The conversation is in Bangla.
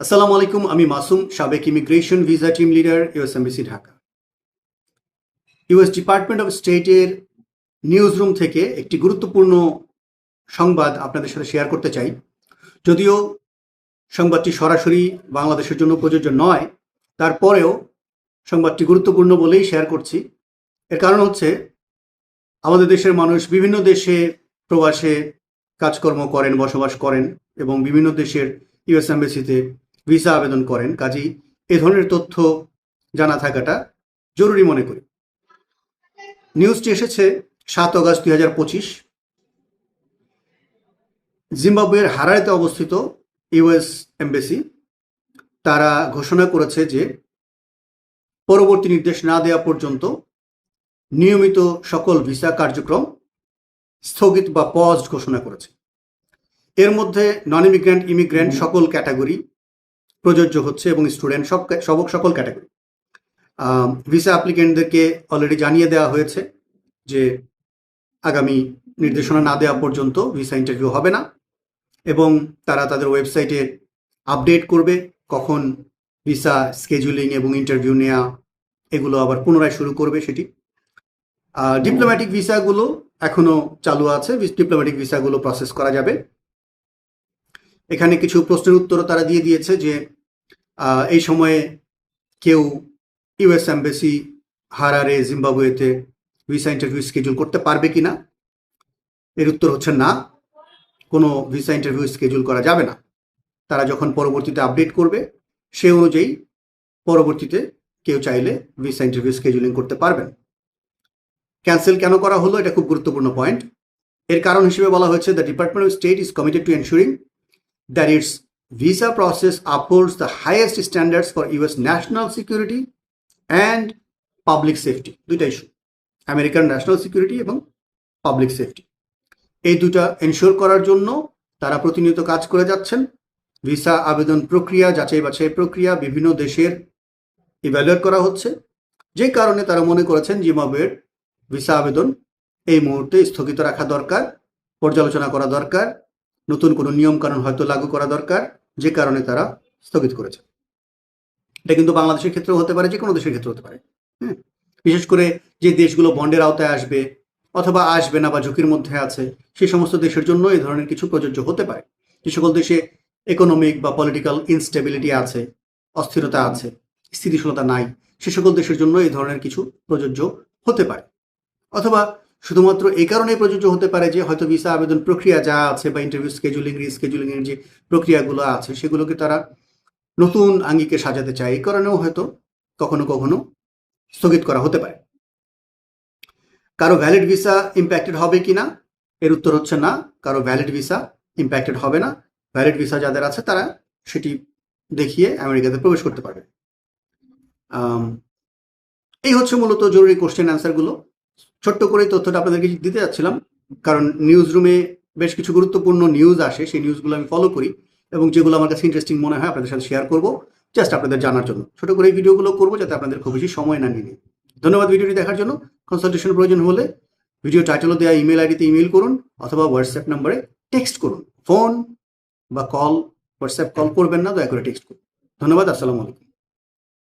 আসসালামু আলাইকুম, আমি মাসুম, সাবেক immigration visa team leader US embassy Dhaka. US department of স্টেটের নিউজ রুম থেকে একটি গুরুত্বপূর্ণ সংবাদ আপনাদের সাথে শেয়ার করতে চাই। যদিও সংবাদটি সরাসরি বাংলাদেশের জন্য প্রযোজ্য নয়, তারপরেও সংবাদটি গুরুত্বপূর্ণ বলেই শেয়ার করছি। এর কারণ হচ্ছে, আমাদের দেশের মানুষ বিভিন্ন দেশে প্রবাসে কাজকর্ম করেন, বসবাস করেন এবং বিভিন্ন দেশের ইউএস এম্বাসিতে ভিসা আবেদন করেন। কাজেই এ ধরনের তথ্য জানা থাকাটা জরুরি মনে করি। নিউজটি এসেছে সাত অগস্ট দুই হাজার পঁচিশ। জিম্বাবুয়ের হারারেতে অবস্থিত ইউএস এম্বাসি, তারা ঘোষণা করেছে যে পরবর্তী নির্দেশ না দেওয়া পর্যন্ত নিয়মিত সকল ভিসা কার্যক্রম স্থগিত বা পজ ঘোষণা করেছে। এর মধ্যে নন ইমিগ্রেন্ট ইমিগ্রেন্ট সকল ক্যাটাগরি প্রযোজ্য হচ্ছে এবং স্টুডেন্ট সব সব সকল ক্যাটাগরি। ভিসা অ্যাপ্লিকেন্টদেরকে অলরেডি জানিয়ে দেওয়া হয়েছে যে আগামী নির্দেশনা না দেওয়া পর্যন্ত ভিসা ইন্টারভিউ হবে না এবং তারা তাদের ওয়েবসাইটে আপডেট করবে কখন ভিসা স্কেজুলিং এবং ইন্টারভিউ নেওয়া এগুলো আবার পুনরায় শুরু করবে সেটি। ডিপ্লোম্যাটিক ভিসাগুলো এখনও চালু আছে। ডিপ্লোম্যাটিক ভিসাগুলো প্রসেস করা যাবে। এখানে কিছু প্রশ্নের উত্তর তারা দিয়ে দিয়েছে যে এই সময়ে কেউ ইউএস এম্বাসি হারারে জিম্বাবুয়েতে ভিসা ইন্টারভিউ স্কেজুল করতে পারবে কি না এর উত্তর হচ্ছে না। কোনো ভিসা ইন্টারভিউ স্কেজুল করা যাবে না। তারা যখন পরবর্তীতে আপডেট করবে, সে অনুযায়ী পরবর্তীতে কেউ চাইলে ভিসা ইন্টারভিউ স্কেজুলিং করতে পারবেন। ক্যান্সেল কেন করা হলো? এটা খুব গুরুত্বপূর্ণ পয়েন্ট। এর কারণ হিসেবে বলা হয়েছে, the department of state is committed to ensuring that its visa process upholds the highest standards for US national security and public safety. দুইটা ইস্যু আমেরিকান ন্যাশনাল সিকিউরিটি এবং পাবলিক সেফটি এই দুটা এনশোর করার জন্য তারা প্রতিনিয়ত কাজ করে যাচ্ছেন। ভিসা আবেদন প্রক্রিয়া, যাচাই বাছাই প্রক্রিয়া বিভিন্ন দেশের ইভ্যালুয়েট করা হচ্ছে। যে কারণে তারা মনে করেছেন জিম্বাবুয়ের ভিসা আবেদন এই মুহূর্তে স্থগিত রাখা দরকার, পর্যালোচনা করা দরকার। নতুন কোনো নিয়ম কানুন হয়তো লাগু করা দরকার, যে কারণে তারা স্থগিত করেছে। এটা কিন্তু বাংলাদেশের ক্ষেত্রেও হতে পারে যে কোনো দেশের ক্ষেত্রে হতে পারে হ্যাঁ? বিশেষ করে যে দেশগুলো বন্ডের আওতায় আসবে অথবা আসবে না বা ঝুঁকির মধ্যে আছে সেই সমস্ত দেশের জন্য এই ধরনের কিছু প্রযোজ্য হতে পারে। যে সকল দেশে ইকোনমিক বা পলিটিক্যাল ইনস্টেবিলিটি আছে, অস্থিরতা আছে, স্থিতিশীলতা নাই, সে সকল দেশের জন্য এই ধরনের কিছু প্রযোজ্য হতে পারে। অথবা শুধুমাত্র এই কারণে প্রযোজ্য হতে পারে যে হয়তো ভিসা আবেদন প্রক্রিয়া যা আছে বা ইন্টারভিউ স্কেজুলিং রিস্কেজুলিং এর যে প্রক্রিয়াগুলো আছে, সেগুলোকে তারা নতুন আঙ্গিকে সাজাতে চায়। এই কারণেও হয়তো কখনো কখনো স্থগিত করা হতে পারে। কারও ভ্যালিড ভিসা ইম্প্যাক্টেড হবে কি না এর উত্তর হচ্ছে না। কারও ভ্যালিড ভিসা ইম্প্যাক্টেড হবে না। ভ্যালিড ভিসা যাদের আছে, তারা সেটি দেখিয়ে আমেরিকাতে প্রবেশ করতে পারবে। এই হচ্ছে মূলত জরুরি কোশ্চেন অ্যান্সারগুলো ছোট্ট করে তথ্যটা আপনাদেরকে দিতে যাচ্ছিলাম, কারণ নিউজ রুমে বেশ কিছু গুরুত্বপূর্ণ নিউজ আসে, সেই নিউজগুলো আমি ফলো করি এবং যেগুলো আমার কাছে ইন্টারেস্টিং মনে হয় আপনাদের সাথে শেয়ার করব জাস্ট আপনাদের জানার জন্য। ছোট করে এই ভিডিওগুলো করব যাতে আপনাদের খুব বেশি সময় না নিয়ে। ধন্যবাদ ভিডিওটি দেখার জন্য। কনসালটেশন প্রয়োজন হলে ভিডিও টাইটেলও দেওয়া ইমেল আইডিতে ইমেল করুন অথবা হোয়াটসঅ্যাপ নাম্বারে টেক্সট করুন। ফোন বা কল হোয়াটসঅ্যাপ কল করবেন না, দয়া করে টেক্সট করুন। ধন্যবাদ, আসসালামু আলাইকুম।